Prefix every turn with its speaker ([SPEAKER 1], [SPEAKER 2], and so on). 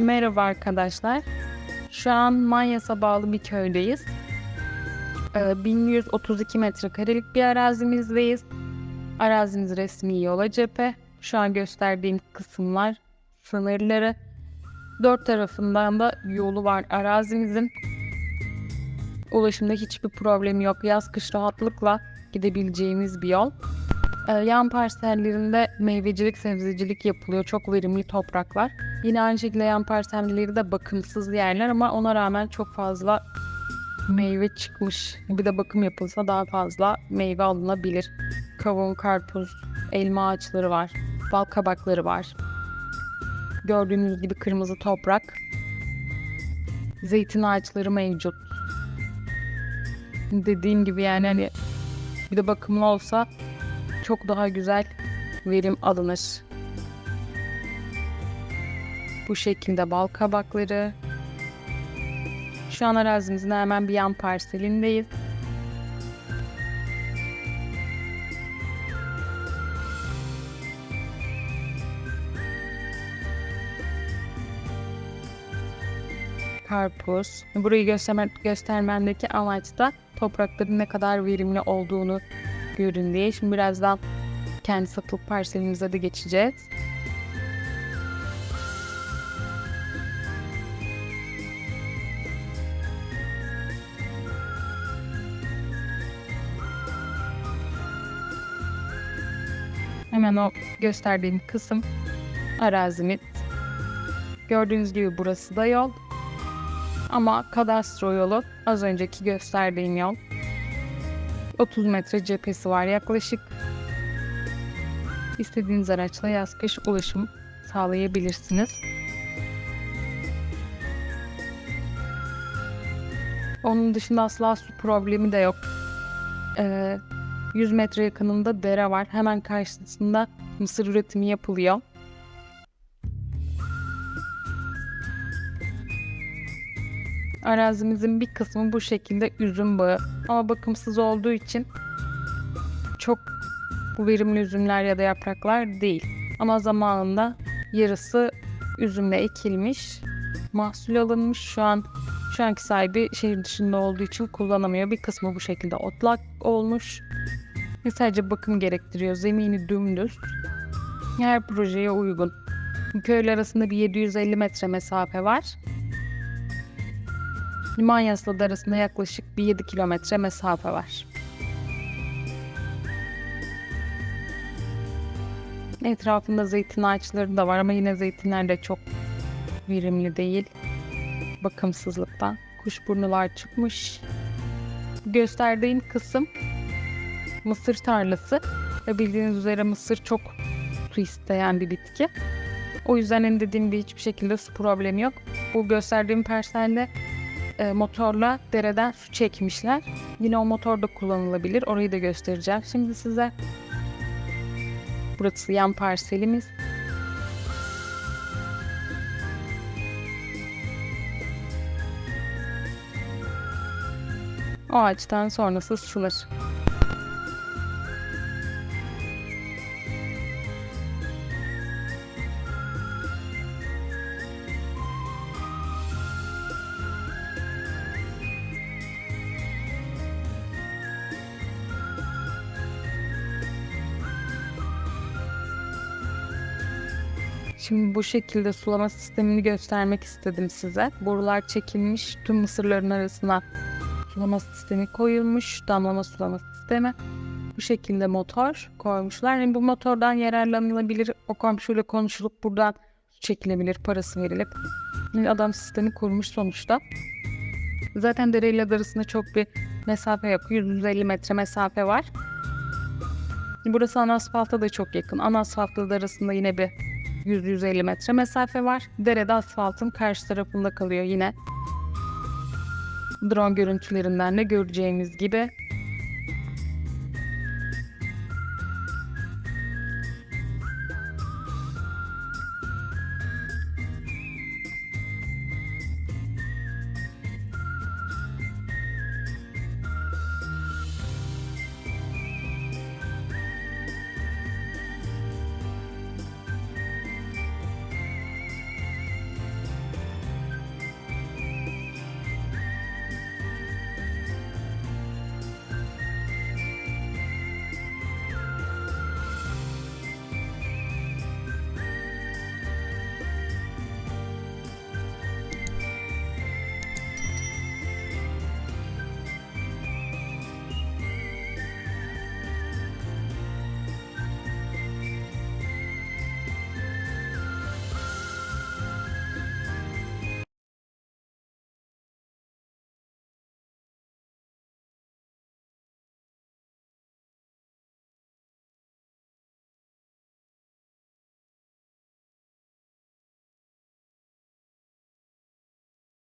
[SPEAKER 1] Merhaba arkadaşlar. Şu an Manyas'a bağlı bir köydeyiz. Ee, 1132 metrekarelik bir arazimizdeyiz. Arazimiz resmi yola cephe. Şu an gösterdiğim kısımlar sınırları. Dört tarafından da yolu var arazimizin. Ulaşımda hiçbir problemi yok. Yaz kış rahatlıkla gidebileceğimiz bir yol. Ee, yan parsellerinde meyvecilik, sebzecilik yapılıyor. Çok verimli topraklar. Yine aynı şekilde yan parselleri de bakımsız yerler ama ona rağmen çok fazla meyve çıkmış. Bir de bakım yapılsa daha fazla meyve alınabilir. Kavun, karpuz, elma ağaçları var. Bal kabakları var. Gördüğünüz gibi kırmızı toprak. Zeytin ağaçları mevcut. Dediğim gibi yani hani bir de bakımlı olsa çok daha güzel verim alınır. Bu şekilde bal kabakları. Şu an arazimizin hemen bir yan parselindeyiz. Karpuz. Burayı gösterme, göstermemdeki amaç da toprakların ne kadar verimli olduğunu görün diye. Şimdi birazdan kendi satılık parselimize de geçeceğiz. Hemen o gösterdiğim kısım arazimiz. Gördüğünüz gibi burası da yol. Ama kadastro yolu az önceki gösterdiğim yol. 30 metre cephesi var yaklaşık. İstediğiniz araçla yaz kış ulaşım sağlayabilirsiniz. Onun dışında asla su problemi de yok. Ee, 100 metre yakınında dere var. Hemen karşısında mısır üretimi yapılıyor. Arazimizin bir kısmı bu şekilde üzüm bağı. Ama bakımsız olduğu için çok verimli üzümler ya da yapraklar değil. Ama zamanında yarısı üzümle ekilmiş, mahsul alınmış. Şu an şu anki sahibi şehir dışında olduğu için kullanamıyor. Bir kısmı bu şekilde otlak olmuş. Ve sadece bakım gerektiriyor. Zemini dümdüz. Her projeye uygun. Köyler arasında bir 750 metre mesafe var. Limanyas'la da arasında yaklaşık bir 7 kilometre mesafe var. Etrafında zeytin ağaçları da var ama yine zeytinler de çok verimli değil. Bakımsızlıktan. Kuşburnular çıkmış. Gösterdiğim kısım mısır tarlası. Ve bildiğiniz üzere mısır çok su isteyen bir bitki. O yüzden en dediğim gibi hiçbir şekilde su problemi yok. Bu gösterdiğim parselde e, motorla dereden su çekmişler. Yine o motor da kullanılabilir. Orayı da göstereceğim şimdi size. Burası yan parselimiz. O ağaçtan sonrası sular. Şimdi bu şekilde sulama sistemini göstermek istedim size. Borular çekilmiş, tüm mısırların arasına sulama sistemi koyulmuş, damlama sulama sistemi. Bu şekilde motor koymuşlar. Yani bu motordan yararlanılabilir, o komşuyla konuşulup buradan çekilebilir, parası verilip. Yani adam sistemi kurmuş sonuçta. Zaten dereyle arasında çok bir mesafe yok. 150 metre mesafe var. Burası ana asfalta da çok yakın. Ana asfaltla da arasında yine bir 100-150 metre mesafe var. Derede asfaltın karşı tarafında kalıyor yine. Drone görüntülerinden de göreceğimiz gibi